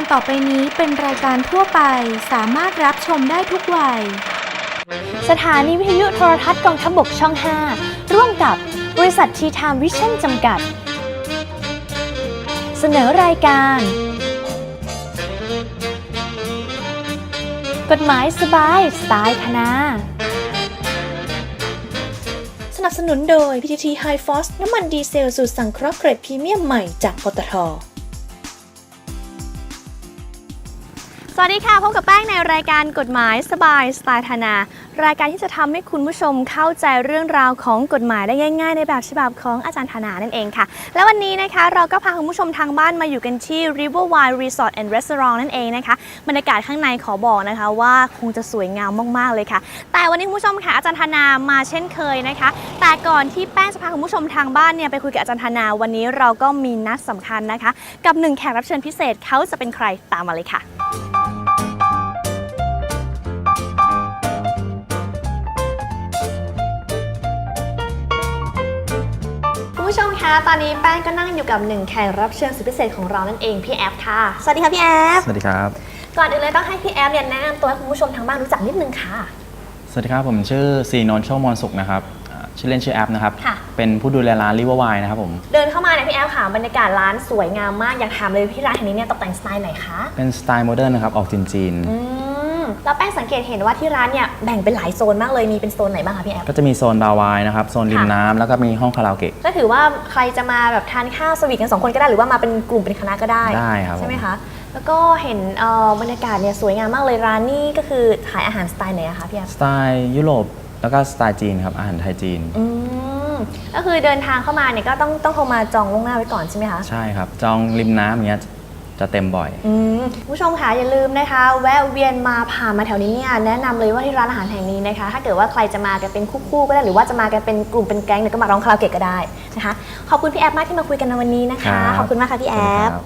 การต่อไปนี้เป็นรายการทั่วไปสามารถรับชมได้ทุกวัย สถานีวิทยุโทรทัศน์กองทัพบกช่อง 5 ร่วมกับบริษัททีทามวิชั่นจำกัด เสนอรายการ กฎหมายสบาย สไตล์ธนา สนับสนุนโดย PTT High Force น้ำมันดีเซลสูตรสังเคราะห์เกรดพรีเมียมใหม่จากปตท สวัสดีค่ะพบกับแป้งในรายการกฎหมายสบายสไตล์ธนา รายการที่จะทำให้คุณผู้ชมเข้าใจเรื่องราวของกฎหมายได้ง่าย ๆ ในแบบฉบับของอาจารย์ธนานั่นเองค่ะ และวันนี้นะคะเราก็พาคุณผู้ชมทางบ้านมาอยู่กันที่ Riverwine Resort and Restaurant นั่นเองนะคะบรรยากาศข้างในขอบอกนะคะว่าคงจะสวยงามมากๆเลยค่ะ แต่วันนี้คุณผู้ชมค่ะอาจารย์ธนามาเช่นเคยนะคะ แต่ก่อนที่แป้งจะพาคุณผู้ชมทางบ้านเนี่ยไปคุยกับอาจารย์ธนาวันนี้เราก็มีนัดสำคัญนะคะ กับหนึ่งแขกรับเชิญพิเศษเขาจะเป็นใครตามมาเลยค่ะ ผู้ชมคะ ตอนนี้แป้งก็นั่งอยู่กับหนึ่งแขกรับเชิญสุดพิเศษของเรานั่นเองพี่แอฟค่ะ สวัสดีค่ะพี่แอฟ สวัสดีครับ ก่อนอื่นเลยต้องให้พี่แอฟเนี่ยแนะนำตัวให้คุณผู้ชมทางบ้านรู้จักนิดนึงค่ะ สวัสดีครับ ผมชื่อซีนนท์โชคมนสุขนะครับอ่าชื่อเล่นชื่อแอปนะครับ ค่ะ เป็นผู้ดูแลร้านริเวอร์ไวนะครับผม เดินเข้ามาเนี่ยพี่แอฟค่ะบรรยากาศร้านสวยงามมากอยากถามเลยพี่ร้านแห่งนี้เนี่ยตกแต่งสไตล์ไหนคะ เป็นสไตล์โมเดิร์นนะครับ ออกจีนจีนอืม แล้วแป้งสังเกตเห็นว่าที่ร้านเนี่ยแบ่งเป็นหลายโซนมากเลยมีเป็นโซนไหนบ้างคะพี่แอฟ ก็จะมีโซนบาร์ไวน์นะครับ โซนริมค่ะ น้ำแล้วก็มีห้องคาราโอเกะ ก็ถือว่าใครจะมาแบบทานข้าวสวีทกันสองคนก็ได้หรือว่ามาเป็นกลุ่มเป็นคณะก็ได้ได้ครับ ใช่ไหมคะ แล้วก็เห็นเอ่อบรรยากาศเนี่ยสวยงามมากเลยร้านนี่ก็คือขายอาหารสไตล์ไหนอะคะพี่แอฟ สไตล์ยุโรปแล้วก็สไตล์จีนครับ อาหารไทยจีน อืมก็คือเดินทางเข้ามาเนี่ยก็ต้องต้องโทรมาจองล่วงหน้าไว้ก่อนใช่ไหมคะ ใช่ครับ จองริมน้ำอย่างเงี้ย จะเต็มบ่อย อืมคุณผู้ชมคะอย่าลืมนะคะ แวะเวียนมาผ่านมาแถวนี้เนี่ยแนะนำเลยว่าที่ร้านอาหารแห่งนี้นะคะ ถ้าเกิดว่าใครจะมากันเป็นคู่ๆก็ได้หรือว่าจะมากันเป็นกลุ่มเป็นแก๊งเนี่ยก็มาร้องคาราโอเกะก็ได้นะคะขอบคุณพี่แอฟมากที่มาคุยกันในวันนี้นะคะ ครับ ขอบคุณมากค่ะพี่แอสวัสดีฟครับ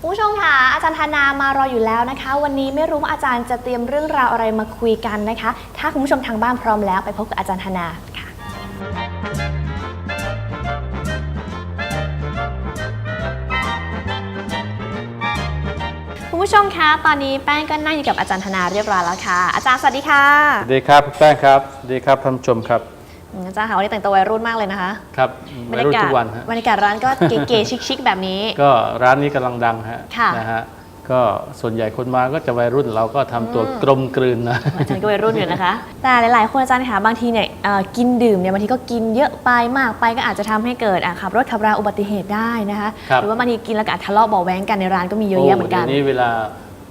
คุณผู้ชมค่ะอาจารย์ธานามารออยู่แล้วนะคะ วันนี้ไม่รู้ว่าอาจารย์จะเตรียมเรื่องราวอะไรมาคุยกันนะคะ ถ้าคุณผู้ชมทางบ้านพร้อมแล้วไปพบกับอาจารย์ธนาค่ะ ผู้ชมคะ ตอนนี้แป้งก็นั่งอยู่กับอาจารย์ธนาเรียบร้อยแล้วค่ะ อาจารย์สวัสดีค่ะ สวัสดีครับคุณแป้งครับสวัสดีครับท่านผู้ชมครับอืมอาจารย์ค่ะวันนี้แต่งตัววัยรุ่นมากเลยนะคะ ครับวัยรุ่นทุกวันฮะบรรยากาศร้านก็เก๋ๆชิคๆแบบนี้ ก็ร้านนี้กำลังดังฮะค่ะนะฮะ ก็ส่วนใหญ่คนมาก็จะวัยรุ่นเราก็ทำตัวกลมกลืนนะ อาจารย์ก็วัยรุ่นอยู่นะคะ แต่หลาย ๆ คนอาจารย์ค่ะบางทีเนี่ยเอ่อกินดื่มเนี่ยบางทีก็กินเยอะไปมากไปก็อาจจะทำให้เกิดอะขับรถขับราอุบัติเหตุได้นะคะ ครับ หรือว่าบางทีกินแล้วก็อาจทะเลาะเบาะแว้งกันในร้านก็มีเยอะแยะเหมือนกันโดี๋ยวนี้เวลา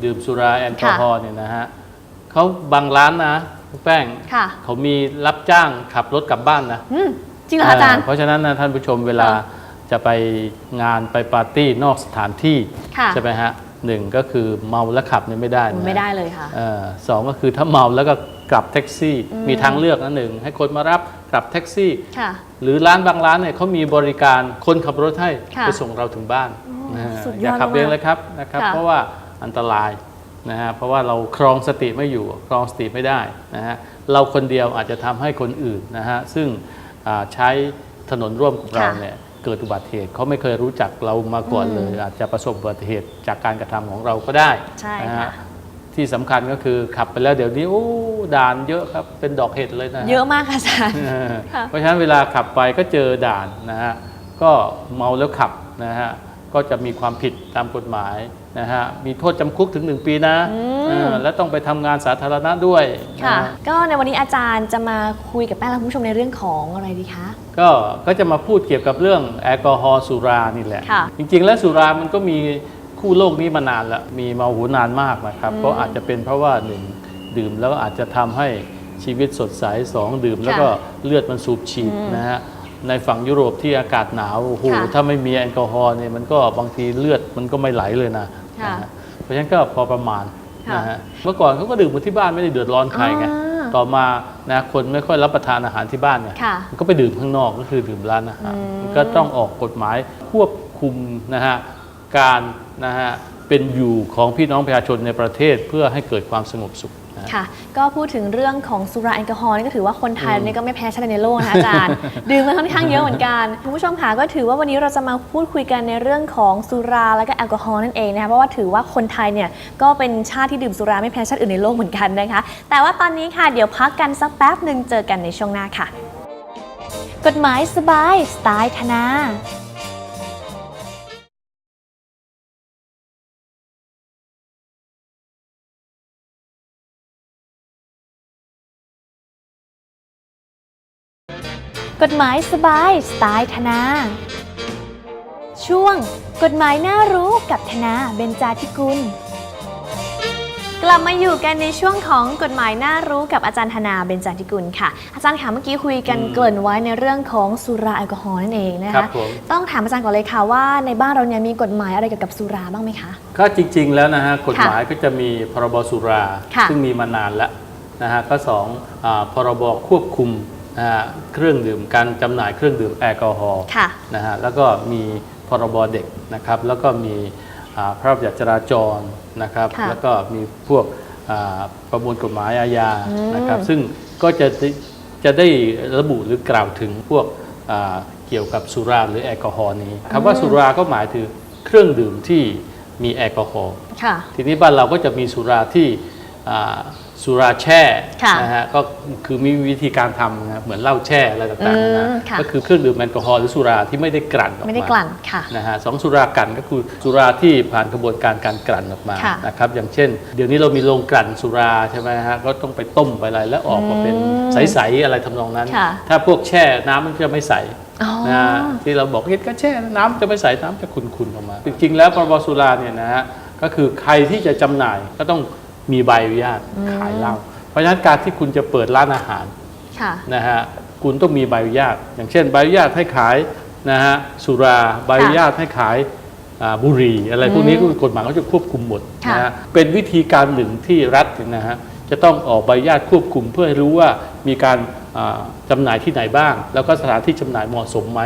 ดื่มสุราแอลกอฮอล์เนี่ยนะฮะเขาบางร้านนะคุณแป้งค่ะ เขามีรับจ้างขับรถกลับบ้านนะอืมจริงเหรอคะอาจารย์ เพราะฉะนั้นนะท่านผู้ชมเวลาค่ะจะไปงานไปปาร์ตี้นอกสถานที่ค่ะ ใช่ไหมฮะ หนึ่งก็คือเมาแล้วขับเนี่ยไม่ได้นะไม่ได้เลยค่ะเออสองก็คือถ้าเมาแล้วก็กลับแท็กซี่ มีทางเลือกนะหนึ่งให้คนมารับกลับแท็กซี่ ค่ะ หรือร้านบางร้านเนี่ยเขามีบริการคนขับรถให้ค่ะไปส่งเราถึงบ้านนะฮะสุดยอดอย่าขับมากๆเองเลยครับนะครับ ค่ะ เพราะว่าอันตรายนะฮะเพราะว่าเราครองสติไม่อยู่ครองสติไม่ได้นะฮะเราคนเดียวอาจจะทำให้คนอื่นนะฮะซึ่งอ่าใช้ถนนร่วมกับเราเนี่ย เกิดอุบัติเหตุเขาไม่เคยรู้จักเรามาก่อนเลย อาจจะประสบอุบัติเหตุจากการกระทำของเราก็ได้ใช่นะค่ะฮะที่สำคัญก็คือขับไปแล้วเดี๋ยวนี้โอ้ด่านเยอะครับเป็นดอกเห็ดเลยนะฮะเยอะมากค่ะอาจารย์เออค่ะเพราะฉะนั้นเวลาขับไปก็เจอด่านนะฮะก็เมาแล้วขับนะฮะก็จะมีความผิดตามกฎหมาย นะฮะมีโทษจำคุกถึง 1 ปีนะเออและต้องไปทำงานสาธารณะด้วยค่ะ นะฮะก็ในวันนี้อาจารย์จะมาคุยกับแป้งและคุณผู้ชมในเรื่องของอะไรดีคะ ก็ก็จะมาพูดเกี่ยวกับเรื่องแอลกอฮอล์สุรานี่แหละ ค่ะ จริงๆ แล้วสุรามันก็มีคู่โลกนี้มานานแล้วมีมาหูนานมากนะครับก็อาจจะเป็นเพราะว่าหนึ่งดื่มแล้วก็อาจจะทำให้ชีวิตสดใสสองดื่ม แล้วก็เลือดมันสูบฉีดนะฮะในฝั่งยุโรปที่อากาศหนาวโอ้โหค่ะ ถ้าไม่มีแอลกอฮอล์เนี่ยมันก็บางทีเลือดมันก็ไม่ไหลเลยนะ ค่ะนะฮะเพราะฉะนั้นก็พอประมาณค่ะนะฮะเมื่อก่อนเขาก็ดื่มกันที่บ้านไม่ได้เดือดร้อนใครไงอ่าต่อมานะคนไม่ค่อยรับประทานอาหารที่บ้านไงค่ะก็ไปดื่มข้างนอกก็คือดื่มร้านอาหารก็ต้องออกกฎหมายควบคุมนะฮะการนะฮะเป็นอยู่ของพี่น้องประชาชนในประเทศเพื่อให้เกิดความสงบสุข ค่ะ ก็พูดถึงเรื่องของสุราแอลกอฮอล์นี่ก็ถือว่าคนไทยเนี่ยก็ไม่แพ้ชาติในโลกนะคะอาจารย์ ดื่มมาค่อนข้างเยอะเหมือนกันคุณผู้ชมค่ะก็ถือว่าวันนี้เราจะมาพูดคุยกันในเรื่องของสุราและก็แอลกอฮอล์นั่นเองนะคะเพราะว่าถือว่าคนไทยเนี่ยก็เป็นชาติที่ดื่มสุราไม่แพ้ชาติอื่นในโลกเหมือนกันนะคะ แต่ว่าตอนนี้ค่ะเดี๋ยวพักกันสักแป๊บหนึ่งเจอกันในช่วงหน้าค่ะ กฎหมายสบายสไตล์ธนา กฎหมายสบายสไตล์ธนา ช่วง กฎหมายน่ารู้กับธนาเบญจาธิกุล กลับมาอยู่กันในช่วงของกฎหมายน่ารู้กับอาจารย์ธนาเบญจาธิกุลค่ะ อาจารย์ค่ะเมื่อกี้คุยกันอืมเกริ่นไว้ในเรื่องของสุราแอลกอฮอล์นั่นเองนะครัคะบผม ต้องถามอาจารย์ก่อนเลยค่ะว่าในบ้านเราเนี่ยมีกฎหมายอะไรเกี่ยวกับสุราบ้างไหมคะ ก็จริง ๆ แล้วนะฮะกฎหมายก็จะมีพรบสุรา ค่ะซึ่งมีมานานแล้วนะฮะก็สองอาพรบควบคุม นะฮะเครื่องดื่มการจำหน่ายเครื่องดื่มแอลกอฮอล์ค่ะ นะฮะแล้วก็มีพรบเด็กนะครับ แล้วก็มีอ่าพระราชบัญญัติจราจรนะครับ ค่ะแล้วก็มีพวกอ่าประมวลกฎหมายอาญาอืม นะครับ ซึ่งก็จะได้จะได้ระบุหรือกล่าวถึงพวกอ่าเกี่ยวกับสุราหรือแอลกอฮอล์นี้คำว่าสุราก็หมายถึงเครื่องดื่มที่มีแอลกอฮอล์ ค่ะ ทีนี้บ้านเราก็จะมีสุราที่อ่า สุราแช่ค่ะนะฮะก็คือมีวิธีการทำนะครับเหมือนเหล้าแช่อะไรต่างๆนะอืฮะมค่ะ ก็คือเครื่องดื่มแอลกอฮอล์หรือสุราที่ไม่ได้กลั่นออกมา ไม่ได้กลั่นค่ะ นะฮะสองสุรากันก็คือสุราที่ผ่านกระบวนการการกลั่นออกมาค่ะนะครับอย่างเช่น เดี๋ยวนี้เรามีโรงกลั่นสุราใช่ไหมฮะก็ต้องไปต้มไปอะไรแล้วออกมาเป็นอืมใสๆอะไรทำนองนั้น ค่ะถ้าพวกแช่น้ำมันจะไม่ใสอ๋อ นะฮะที่เราบอกเห็นก็แช่น้ำจะไม่ใสน้ำจะขุ่นๆออกมา จริงๆแล้วพรบสุราเนี่ยนะฮะก็คือใครที่จะจำหน่ายก็ต้อง มีใบอนุญาตขายเหล้าเพราะฉะนั้นการที่คุณจะเปิดร้านอาหารค่ะนะฮะคุณต้องมีใบอนุญาต อย่างเช่น ใบอนุญาตให้ขายนะฮะสุราใบอนุญาตให้ขายอ่าบุหรี่อะไรพวกนี้ก็กฎหมายเขาจะควบคุมหมดค่ะนะฮะเป็นวิธีการหนึ่งที่รัฐเนี่ยนะฮะจะต้องออกใบอนุญาตควบคุมเพื่อให้รู้ว่ามีการอ่าจำหน่ายที่ไหนบ้าง แล้วก็สถานที่จำหน่ายเหมาะสมไหม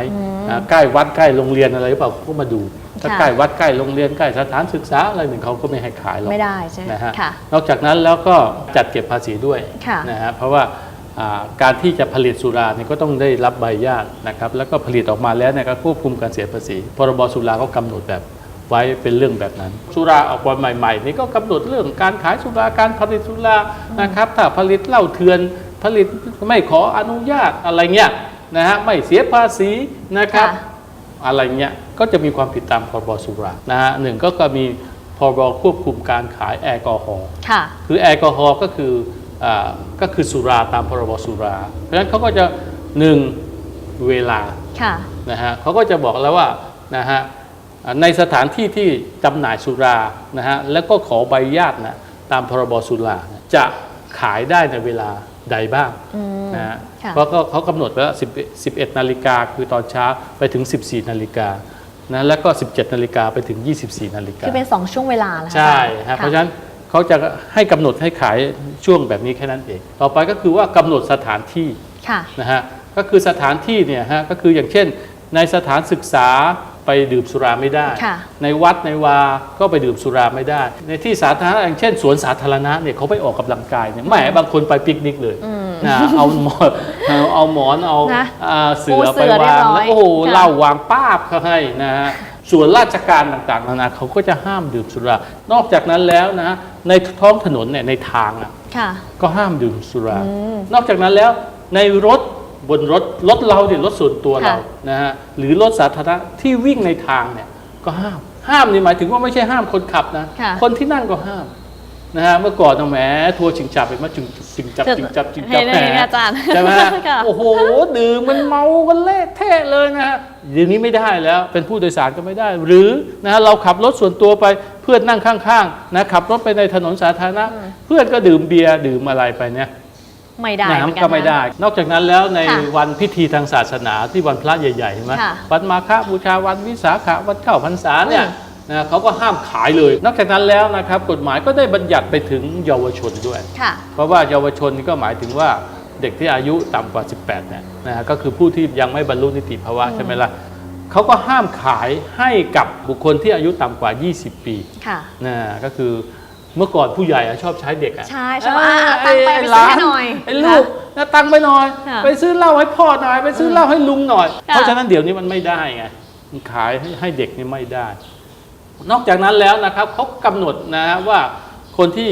นะใกล้วัดใกล้โรงเรียนอะไรหรือเปล่าเขาก็มาดู ถ้าค่ะ ใกล้วัดใกล้โรงเรียนใกล้สถานศึกษาอะไรหนึ่งเขาก็ไม่ให้ขายหรอกไม่ได้ใช่ไหมนะฮะค่ะ นอกจากนั้นแล้วก็จัดเก็บภาษีด้วยค่ะนะฮะเพราะว่าอ่าการที่จะผลิตสุราเนี่ยก็ต้องได้รับใบอนุญาตนะครับแล้วก็ผลิตออกมาแล้วเนี่ยก็ควบคุมการเสียภาษีพรบสุราก็กำหนดแบบไว้เป็นเรื่องแบบนั้น สุราออกมาใหม่ๆนี่ก็กำหนดเรื่องการขายสุราการผลิตสุรานะครับถ้าผลิตเหล้าเถื่อนผลิตไม่ขออนุญาตอะไรเงี้ยนะฮะไม่เสียภาษีนะครับ ค่ะ อะไรเงี้ยก็จะมีความผิดตามพรบสุรานะฮะหนึ่งก็ก็มีพรบควบคุมการขายแอลกอฮอล์ค่ะคือแอลกอฮอล์ก็คืออาก็คือสุราตามพรบสุรา เพราะฉะนั้นเขาก็จะหนึ่งเวลาค่ะนะฮะเขาก็จะบอกแล้วว่านะฮะอ่าในสถานที่ที่จำหน่ายสุรานะฮะแล้วก็ขอใบอนุญาตนะตามพรบสุราเนี่ยจะขายได้ในเวลา ใดบ้างอืมนะฮะค่ะเพราะก็เขากำหนดไว้ว่า10 11 นาฬิกาคือตอนเช้าไปถึง 14 นาฬิกานะแล้วก็ 17 นาฬิกาไปถึง 24 นาฬิกา คือเป็น2ช่วงเวลาแล้วใช่ฮะเพราะฉะนั้นเขาจะให้กำหนดให้ขายช่วงแบบนี้แค่นั้นเอง ต่อไปก็คือว่ากำหนดสถานที่ค่ะ นะฮะก็คือสถานที่เนี่ยฮะก็คืออย่างเช่นในสถานศึกษา ไปดื่มสุราไม่ได้ ค่ะในวัดในวาก็ไปดื่มสุราไม่ได้ ในที่สาธารณะอย่างเช่นสวนสาธารณะเนี่ยเขาไปออกกำลังกายเนี่ยแหมบางคนไปปิกนิกเลยนะเอาหมอนเอาเอาหมอนเอานะอ่าเสืปูอเสืไปอเรียวางบร้อยแล้วโอ้โหค่ะ เหล้าวางป้าบเขาให้นะฮะส่วนราชการต่างๆนานาเขาก็จะห้ามดื่มสุรานอกจากนั้นแล้วนะฮะในท้องถนนเนี่ยในทางอะ ค่ะ ก็ห้ามดื่มสุรา อืมนอกจากนั้นแล้วในรถ บนรถรถเราเนี่ยรถส่วนตัวเราค่ะ นะฮะหรือรถสาธารณะที่วิ่งในทางเนี่ยก็ห้ามห้ามนี่หมายถึงว่าไม่ใช่ห้ามคนขับนะค่ะ คนที่นั่งก็ห้ามนะฮะเมื่อก่อนนะแหมทัวร์ชิงจับเห็นไหมจึงจิงจับจิงจับจิงจับเห็นแหมเห็นอาจารย์ใช่ไหมค่ะ โอ้โหดื่มมันเมากันเละเทะเลยนะฮะเดี๋ยวนี้ไม่ได้แล้วเป็นผู้โดยสารก็ไม่ได้ หรือนะฮะเราขับรถส่วนตัวไปเพื่อนนั่งข้างๆนะขับรถไปในถนนสาธารณะเพื่อนก็ดื่มเบียร์ดื่มอะไรไปเนี่ย ไม่ได้เหมือนน้ำกัก็นไม่นะได้ นอกจากนั้นแล้วในค่ะวันพิธีทางศาสนาที่วันพระใหญ่ๆใช่ไหมค่ะวันมาฆบูชาวันวิสาขะวันเข้าพรรษาเนี่ยอืมนะเขาก็ห้ามขายเลย นอกจากนั้นแล้วนะครับกฎหมายก็ได้บัญญัติไปถึงเยาวชนด้วยค่ะเพราะว่าเยาวชนนี่ก็หมายถึงว่าเด็กที่อายุต่ำกว่า 18เนี่ยนะฮะก็คือผู้ที่ยังไม่บรรลุนิติภาวะใช่ไหมล่ะเขาก็ห้ามขายให้กับบุคคลที่อายุต่ำกว่า 20 ปีค่ะนะก็คืออ เมื่อก่อนผู้ใหญ่อะชอบใช้เด็กอะใช่ชอบอะอะตังค์ไปไปซื้อให้หน่อย ไอ้ลูกนะตังค์ไปหน่อย ค่ะไปซื้อเหล้าให้พ่อหน่อย ไปซื้อเหล้าให้ลุงหน่อย ค่ะ เพราะฉะนั้นเดี๋ยวนี้มันไม่ได้ไงมันขายให้ให้เด็กนี่ไม่ได้ นอกจากนั้นแล้วนะครับเขากำหนดนะว่า คนที่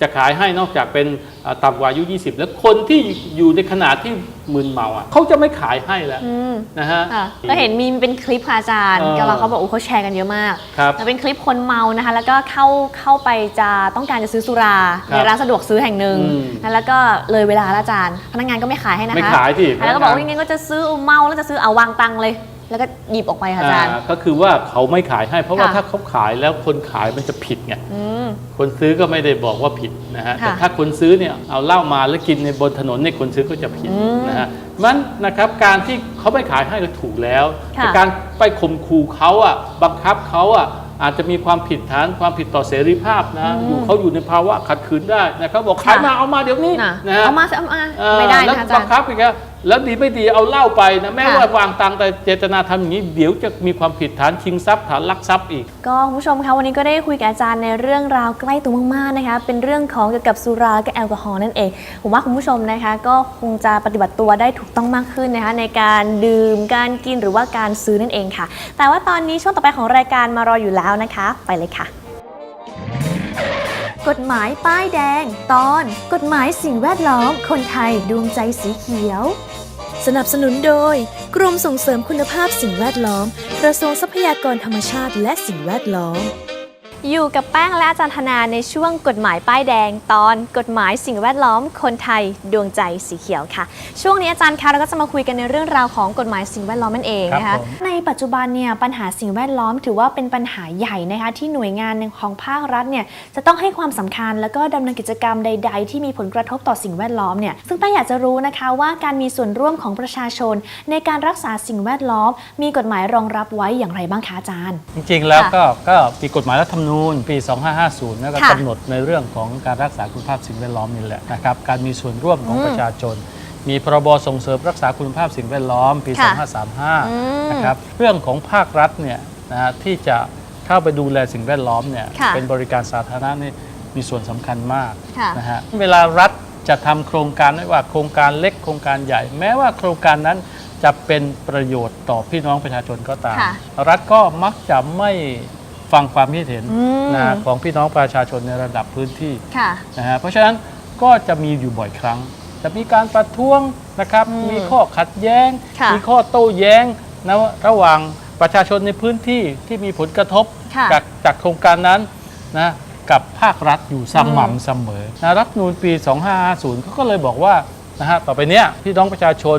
จะขายให้นอกจากเป็นอ่าต่ำกว่าอายุ 20 แล้วคนที่อยู่ในขนาดที่มึนเมาอะเขาจะไม่ขายให้แล้วอืมนะฮะค่ะก็เห็นมีเป็นคลิปค่ะอาจารย์เออก็เราเขาบอกโอ้เขาแชร์กันเยอะมากครับแล้วเป็นคลิปคนเมานะคะ แล้วก็เข้าเข้าไปจะต้องการจะซื้อสุราครับในร้านสะดวกซื้อแห่งหนึ่งอืมแล้วก็เลยเวลาแล้วอาจารย์ พนักงานก็ไม่ขายให้นะคะไม่ขายที่แล้วก็บอกว่าพนักงานยังไงก็จะซื้อเมาแล้วจะซื้อเอาวางตังค์เลย แล้วก็หยิบออกไปค่ะอาจารย์อ่าก็คือว่าเขาไม่ขายให้ เพราะว่าค่ะ ถ้าเขาขายแล้วคนขายมันจะผิดไงอืม คนซื้อก็ไม่ได้บอกว่าผิดนะฮะค่ะแต่ถ้าคนซื้อเนี่ยเอาเหล้ามาแล้วกินในบนถนนเนี่ยคนซื้อก็จะผิดอืมนะฮะมันนะครับการที่เขาไม่ขายให้ก็ถูกแล้วค่ะ แต่การไปข่มขู่เขาอะบังคับเขาอะอาจจะมีความผิดฐานความผิดต่อเสรีภาพนะอยู่เขาอยู่ในภาวะขัดขืนได้นะครับบอกขายมาเอามาเดี๋ยวนี้น่ะนะฮะ เอามาสิเอามา เอ่อไม่ได้แล้วนะคะอาจาบัรงย์ คับอีกแล้ว แล้วดีไม่ดีเอาเหล้าไปนะแม้ค่ะว่าวางตังค์แต่เจตนาทำอย่างนี้ เดี๋ยวจะมีความผิดฐานชิงทรัพย์ฐานลักทรัพย์อีก ก็คุณผู้ชมคะวันนี้ก็ได้คุยกับอาจารย์ในเรื่องราวใกล้ตัวมากๆนะคะเป็นเรื่องของเกี่ยวกับสุราและก็แอลกอฮอล์นั่นเองผมว่าคุณผู้ชมนะคะ ก็คงจะปฏิบัติตัวได้ถูกต้องมากขึ้นนะคะในการดื่มการกินหรือว่าการซื้อนั่นเองค่ะ แต่ว่าตอนนี้ช่วงต่อไปของรายการมารออยู่แล้วนะคะ ไปเลยค่ะ กฎหมายป้ายแดง ตอน กฎหมายสิ่งแวดล้อม คนไทยดวงใจสีเขียว สนับสนุนโดย กรมส่งเสริมคุณภาพสิ่งแวดล้อม กระทรวงทรัพยากรธรรมชาติและสิ่งแวดล้อม อยู่กับแป้งและอาจารย์ธนาในช่วงกฎหมายป้ายแดง ตอนกฎหมายสิ่งแวดล้อมคนไทยดวงใจสีเขียวค่ะ ช่วงนี้อาจารย์คะเราก็จะมาคุยกันในเรื่องราวของกฎหมายสิ่งแวดล้อมนั่นเองนะครัคะบผม ในปัจจุบันเนี่ยปัญหาสิ่งแวดล้อมถือว่าเป็นปัญหาใหญ่นะคะที่หน่วยงานของภาครัฐเนี่ยจะต้องให้ความสำคัญแล้วก็ดำเนินกิจกรรมใด ๆ ที่มีผลกระทบต่อสิ่งแวดล้อมเนี่ยซึ่งแป้งอยากจะรู้นะคะว่าการมีส่วนร่วมของประชาชน ในการรักษาสิ่งแวดล้อม มีกฎหมายรองรับไว้อย่างไรบ้างคะอาจารย์ จริงๆแล้วค่ะก็ก็มีกฎหมายรัฐธรรมนูญปี 2550แล้วก็ค่ะกำหนดในเรื่องของการรักษาคุณภาพสิ่งแวดล้อมนี่แหละนะครับ การมีส่วนร่วมของอืมประชาชน มีพรบส่งเสริมรักษาคุณภาพสิ่งแวดล้อมปีค่ะอืม2535 นะครับ เรื่องของภาครัฐเนี่ยนะฮะที่จะเข้าไปดูแลสิ่งแวดล้อมเนี่ยค่ะเป็นบริการสาธารณะนี่มีส่วนสำคัญมากค่ะนะฮะเวลารัฐจะทำโครงการไม่ว่าโครงการเล็กโครงการใหญ่ แม้ว่าโครงการนั้นจะเป็นประโยชน์ต่อพี่น้องประชาชนก็ตามค่ะรัฐก็มักจะไม่ ฟังความคิดเห็นอืม นะของพี่น้องประชาชนในระดับพื้นที่ ค่ะ นะฮะเพราะฉะนั้นก็จะมีอยู่บ่อยครั้ง จะมีการประท้วงนะครับ อืมมีข้อขัดแย้ง ค่ะ มีข้อโต้แย้งนะระหว่างประชาชนในพื้นที่ที่มีผลกระทบค่ะ จากจากโครงการนั้นนะกับภาครัฐอยู่สม่ำเสมอนะรัฐธรรมนูญปี 2550เขาก็เลยบอกว่านะฮะต่อไปเนี้ยพี่น้องประชาชน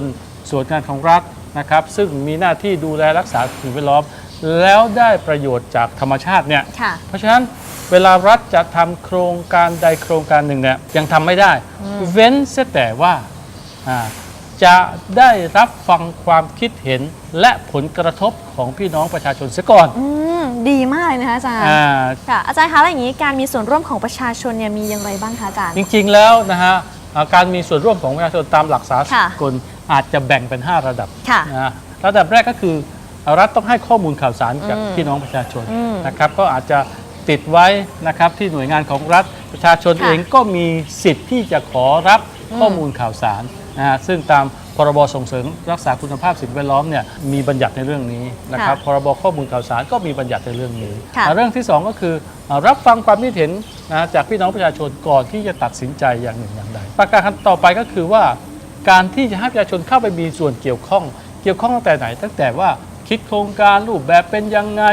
ส่วนงานของรัฐนะครับ ซึ่งมีหน้าที่ดูแลรักษาสิ่งแวดล้อม แล้วได้ประโยชน์จากธรรมชาติเนี่ย ค่ะ เพราะฉะนั้นเวลารัฐจะทำโครงการใดโครงการหนึ่งเนี่ยยังทำไม่ได้ เว้นเสียแต่ว่าอ่าจะได้รับฟังความคิดเห็นและผลกระทบของพี่น้องประชาชนเสียก่อนอืม ดีมากเลยนะคะอาจารย์ อ่า ค่ะ อาจารย์คะแล้วอย่างนี้การมีส่วนร่วมของประชาชนเนี่ยมีอย่างไรบ้างคะอาจารย์ จริงๆ แล้วนะฮะอ่าการมีส่วนร่วมของประชาชนตามหลักสาค่ะกลอาจจะแบ่งเป็น 5 ระดับค่ะ นะฮะระดับแรกก็คือ รัฐต้องให้ข้อมูลข่าวสารกับอืมพี่น้องประชาชนอืมนะครับก็อาจจะติดไว้นะครับที่หน่วยงานของรัฐประชาชนค่ะเองก็มีสิทธิ์ที่จะขอรับข้อมูลข่าวสารนะฮะซึ่งตามพรบส่งเสริมรักษาคุณภาพสิ่งแวดล้อมเนี่ยมีบัญญัติในเรื่องนี้นะครับพรบข้อมูลข่าวสารก็มีบัญญัติในเรื่องนี้ค่ะเรื่องที่สองก็คือเอ่อรับฟังความคิดเห็นนะจากพี่น้องประชาชนก่อนที่จะตัดสินใจอย่างหนึ่งอย่างใดประการต่อไปก็คือว่า การที่จะให้ประชาชนเข้าไปมีส่วนเกี่ยวข้อง เกี่ยวข้องตั้งแต่ไหน ตั้งแต่ว่า คิดโครงการรูปแบบเป็นยังไง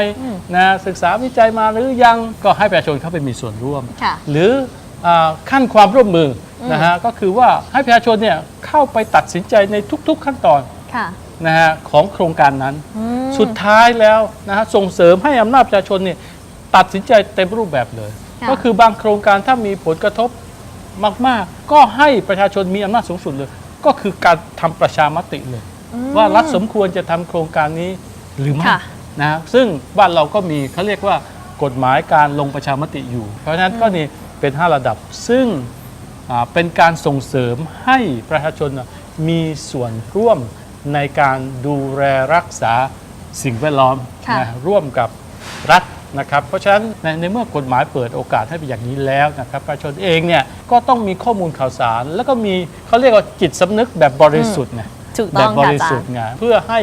นะศึกษาวิจัยมาหรือยังก็ให้ประชาชนเข้าไปมีส่วนร่วมค่ะหรืออาขั้นความร่วมมืออนะฮะก็คือว่าให้ประชาชนเนี่ยเข้าไปตัดสินใจในทุก ๆขั้นตอนค่ะนะฮะของโครงการนั้นอืมสุดท้ายแล้วนะฮะส่งเสริมให้อำนาจประชาชนเนี่ยตัดสินใจเต็มรูปแบบเลยค่ะก็คือบางโครงการถ้ามีผลกระทบมาก ๆ ก็ให้ประชาชนมีอำนาจสูงสุดเลย ก็คือการทำประชามติเลย ว่ารัฐสมควรจะทำโครงการนี้หรือไม่ค่ะนะฮะซึ่งบ้านเราก็มีเขาเรียกว่ากฎหมายการลงประชามติอยู่ เพราะฉะนั้นก็นี่เป็น 5 ระดับซึ่งอ่าเป็นการส่งเสริมให้ประชาชนน่ะมีส่วนร่วมในการดูแลรักษาสิ่งแวดล้อมค่ะนะร่วมกับรัฐนะครับ เพราะฉะนั้นในในเมื่อกฎหมายเปิดโอกาสให้เป็นอย่างนี้แล้วนะครับประชาชนเองเนี่ยก็ต้องมีข้อมูลข่าวสาร แล้วก็มีเขาเรียกว่าจิตสำนึกแบบบริสุทธิ์นะ ถูกแบต้บองบค่ะริอาจาสุรทย์ธิ์ไงเพื่อให้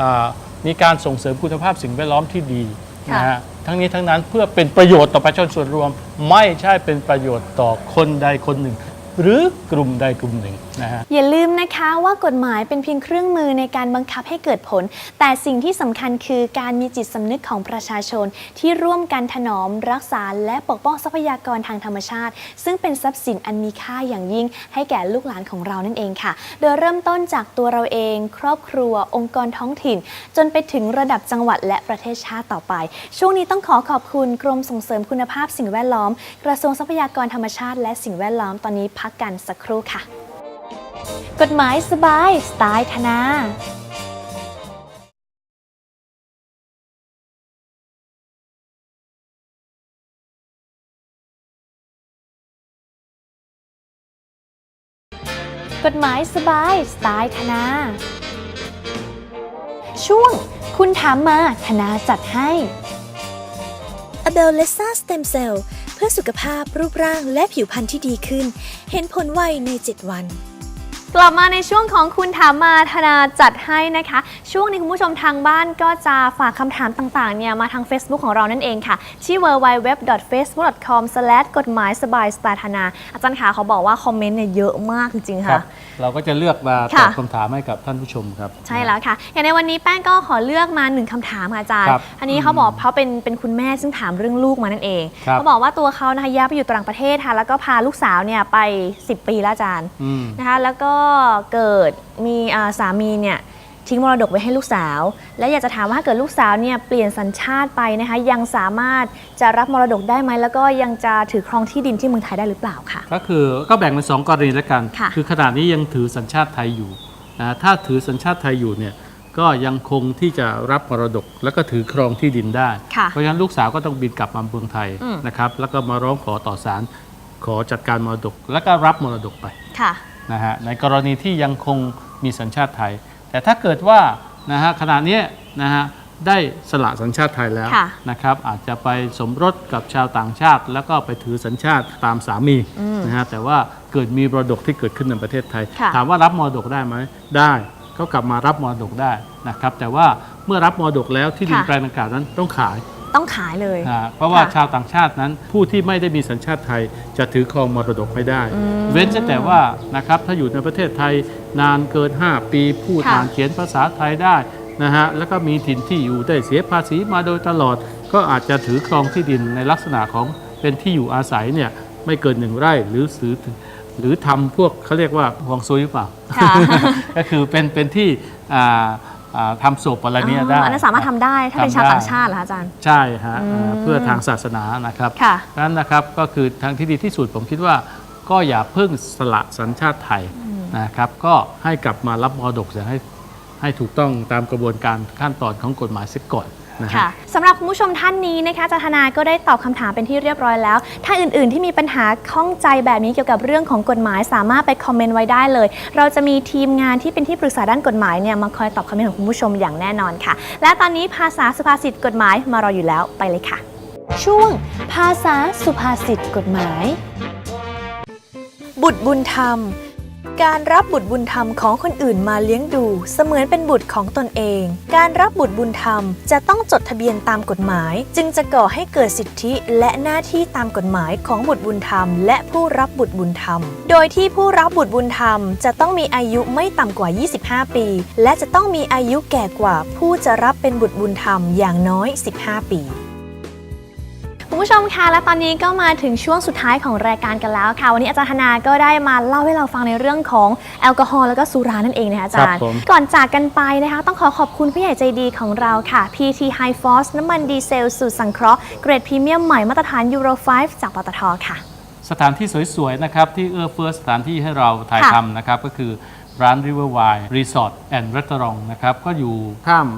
อ่ามีการส่งเสริมคุณภาพสิ่งแวดล้อมที่ดีค่ะนะฮะทั้งนี้ทั้งนั้นเพื่อเป็นประโยชน์ต่อประชาชนส่วนรวม ไม่ใช่เป็นประโยชน์ต่อคนใดคนหนึ่ง หรือกลุ่มใดกลุ่มหนึ่ง นะฮะอย่าลืมนะคะว่ากฎหมายเป็นเพียงเครื่องมือในการบังคับให้เกิดผล แต่สิ่งที่สำคัญคือการมีจิตสำนึกของประชาชน ที่ร่วมกันถนอม รักษา และปกป้องทรัพยากรทางธรรมชาติ ซึ่งเป็นทรัพย์สินอันมีค่าอย่างยิ่ง ให้แก่ลูกหลานของเรานั่นเองค่ะ โดยเริ่มต้นจากตัวเราเอง ครอบครัว องค์กรท้องถิ่น จนไปถึงระดับจังหวัดและประเทศชาติต่อไป ช่วงนี้ต้องขอขอบคุณกรมส่งเสริมคุณภาพสิ่งแวดล้อม กระทรวงทรัพยากรธรรมชาติ และสิ่งแวดล้อมตอนนี้พักกันสักครู่ค่ะ กฎหมายสบาย สไตล์ธนากฎหมายสบายสไตล์ธนา ช่วง คุณถามมาธนาจัดให้ a b e l l e s a Stem Cell เพื่อสุขภาพรูปร่างและผิวพรรณที่ดีขึ้น เห็นผลไวใน 7 วัน กลับมาในช่วงของคุณถามมาธนาจัดให้นะคะ ช่วงนี้คุณผู้ชมทางบ้านก็จะฝากคำถามต่างๆเนี่ยมาทาง Facebook ของเรานั่นเองค่ะ ที่ www.facebook.com กฎหมายสบายสไตล์ธนา อาจารย์ขาเขาบอกว่าคอมเมนต์เนี่ยเยอะมากจริงๆ ค่ะ เราก็จะเลือกมาตค่ะอบคำถามให้กับท่านผู้ชมครับ ใช่แล้วค่ะ อย่างในวันนี้แป้งก็ขอเลือกมาหนึ่งคำถามค่ะอาจารย์ ครับอันนี้เขาบอกเขาเป็นเป็นคุณแม่ซึ่งถามเรื่องลูกมานั่นเอง ครับ เขาบอกว่าตัวเขานะคะย้ายไปอยู่ต่างประเทศค่ะ แล้วก็พาลูกสาวเนี่ยไป 10 ปีแล้วอาจารย์อืม นะคะ แล้วก็เกิดมีอ่าสามีเนี่ย ทิ้งมรดกไว้ให้ลูกสาว และอยากจะถามว่าถ้าเกิดลูกสาวเนี่ยเปลี่ยนสัญชาติไปนะคะยังสามารถจะรับมรดกได้ไหมแล้วก็ยังจะถือครองที่ดินที่เมืองไทยได้หรือเปล่าค่ะ ก็คือก็แบ่งเป็นสองกรณีแล้วกันค่ะ อขณะนี้ยังถือสัญชาติไทยอยู่นะถ้าถือสัญชาติไทยอยู่เนี่ยก็ยังคงที่จะรับมรดก แล้วก็ถือครองที่ดินได้ ค่ะเพราะฉะนั้นลูกสาวก็ต้องบินกลับมาเมืองไทยอืม นะครับแล้วก็มาร้องขอต่อศาลขอจัดการมรดก แล้วก็รับมรดกไป ค่ะ นะฮะในกรณีที่ยังคงมีสัญชาติไทย แต่ถ้าเกิดว่านะฮะขณะเนี้ยนะฮะได้สละสัญชาติไทยแล้วค่ะ นะครับอาจจะไปสมรสกับชาวต่างชาติ แล้วก็ไปถือสัญชาติตามสามีนะฮะแต่ว่าเกิดมีมรดกที่เกิดขึ้นในประเทศไทย ค่ะ ถามว่ารับมรดกได้ไหมได้ก็กลับมารับมรดกได้นะครับแต่ว่าเมื่อรับมรดกแล้วที่ดินแปลงดังกล่าวนั้นต้องขาย ต้องขายเลยนะเพราะว่าค่ะชาวต่างชาตินั้นผู้ที่ไม่ได้มีสัญชาติไทยจะถือครองมรดกไม่ได้เว้นแต่ว่านะครับถ้าอยู่ในประเทศไทยนานเกิน 5 ปีพูดค่ะอ่านเขียนภาษาไทยได้นะฮะแล้วก็มีถิ่นที่อยู่ได้เสียภาษีมาโดยตลอด ก็อาจจะถือครองที่ดินในลักษณะของเป็นที่อยู่อาศัยเนี่ยไม่เกินหนึ่งไร่หรือซื้อหรือทำพวกเขาเรียกว่าห่วงซุยหรือเปล่า ค่ะ ก็คือเป็นเป็นที่อ่าอ่า ทำศพอะไรเนี่ยได้อันนั้นสามารถทำได้ถ้าเป็นชาวทำได้ต่างชาติเหรอคะอาจารย์ ใช่ฮะอืมเอ่อเพื่อทางศาสนานะครับค่ะดังนั้นนะครับก็คือทางที่ดีที่สุดผมคิดว่าก็อย่าเพิ่งสละสัญชาติไทยนะครับก็ให้กลับมารับมรดกเสียให้ให้ถูกต้องตามกระบวนการขั้นตอนของกฎหมายเสียก่อน นะฮะ ค่ะสำหรับคุณผู้ชมท่านนี้นะคะอาจารย์ธนาก็ได้ตอบคำถามเป็นที่เรียบร้อยแล้ว ถ้าอื่นๆ ที่มีปัญหาข้องใจแบบนี้เกี่ยวกับเรื่องของกฎหมาย สามารถไปคอมเมนต์ไว้ได้เลย เราจะมีทีมงานที่เป็นที่ปรึกษาด้านกฎหมายเนี่ยมาคอยตอบคอมเมนต์ของคุณผู้ชมอย่างแน่นอนค่ะ และตอนนี้ภาษาสุภาษิตกฎหมายมารออยู่แล้วไปเลยค่ะ ช่วง ภาษาสุภาษิตกฎหมาย บุตรบุญธรรม การรับบุตรบุญธรรมของคนอื่นมาเลี้ยงดู เสมือนเป็นบุตรของตนเอง การรับบุตรบุญธรรมจะต้องจดทะเบียนตามกฎหมาย จึงจะก่อให้เกิดสิทธิและหน้าที่ตามกฎหมายของบุตรบุญธรรม และผู้รับบุตรบุญธรรม โดยที่ผู้รับบุตรบุญธรรม จะต้องมีอายุไม่ต่ำกว่า 25 ปี และจะต้องมีอายุแก่กว่าผู้จะรับเป็นบุตรบุญธรรมอย่างน้อย 15 ปี คุณผู้ชมคะและตอนนี้ก็มาถึงช่วงสุดท้ายของรายการกันแล้วค่ะ วันนี้อาจารย์ธนาก็ได้มาเล่าให้เราฟังในเรื่องของแอลกอฮอล์แล้วก็สุรานั่นเองนะคะอาจารครัย์บผมก่อนจากกันไปนะคะ ต้องขอขอบคุณผู้ใหญ่ใจดีของเราค่ะ PT High Force น้ำมันดีเซลสูตรสังเคราะห์เกรดพรีเมียมใหม่มาตรฐาน Euro 5จากปตทค่ะ สถานที่สวยๆนะครับที่เอื้อเฟื้อสถานที่ให้เราถ่ายค่ะทำนะครับก็คือร้าน Riverwine Resort and Restaurant นะครับก็อยู่ข้าม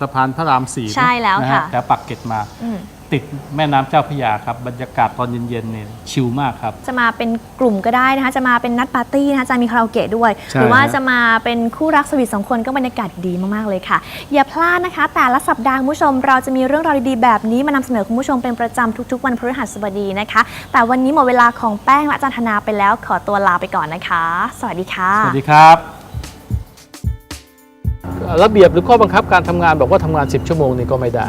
สะพานพระรามสี่ใช่แล้วนะค่ะฮะแถวปักเกร็ดมาอืม ติดแม่น้ำเจ้าพระยาครับ บรรยากาศตอนเย็นๆเนี่ยชิลมากครับ จะมาเป็นกลุ่มก็ได้นะคะจะมาเป็นนัดปาร์ตี้นะคะจะมีคาราโอเกะด้วย ใช่หรือว่าฮะ จะมาเป็นคู่รักสวีทสองคนก็บรรยากาศดีมากๆเลยค่ะ อย่าพลาดนะคะ แต่ละสัปดาห์คุณผู้ชม เราจะมีเรื่องราวดีๆแบบนี้มานำเสนอคุณผู้ชมเป็นประจำทุกๆ วันพฤหัสบดีนะคะ แต่วันนี้หมดเวลาของแป้งและอาจารย์ธนาไปแล้วขอตัวลาไปก่อนนะคะ สวัสดีค่ะ สวัสดีครับ ระเบียบหรือข้อบังคับการทำงานบอกว่าทำงาน 10 ชั่วโมงนี่ก็ไม่ได้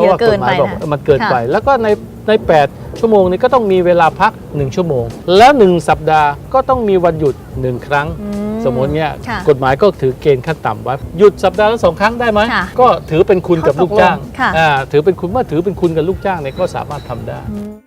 ก็เยอะเกินไปพราะว่ากฎหมายบอกนะว่ามันเกินไปค่ะแล้วก็ในใน 8 ชั่วโมงนี้ก็ต้องมีเวลาพัก 1 ชั่วโมง แล้ว 1 สัปดาห์ก็ต้องมีวันหยุด 1 ครั้งอืสมมติเนี้ยค่ะกฎหมายก็ถือเกณฑ์ขั้นต่ำไว้หยุดสัปดาห์ละสองครั้งได้ไหมค่ะก็ถือเป็นคุณกับข้อตกลูกจ้างลงค่ะอ่าถือเป็นคุณเมื่อถือเป็นคุณกับลูกจ้างเนี่ยก็สามารถทำได้อืม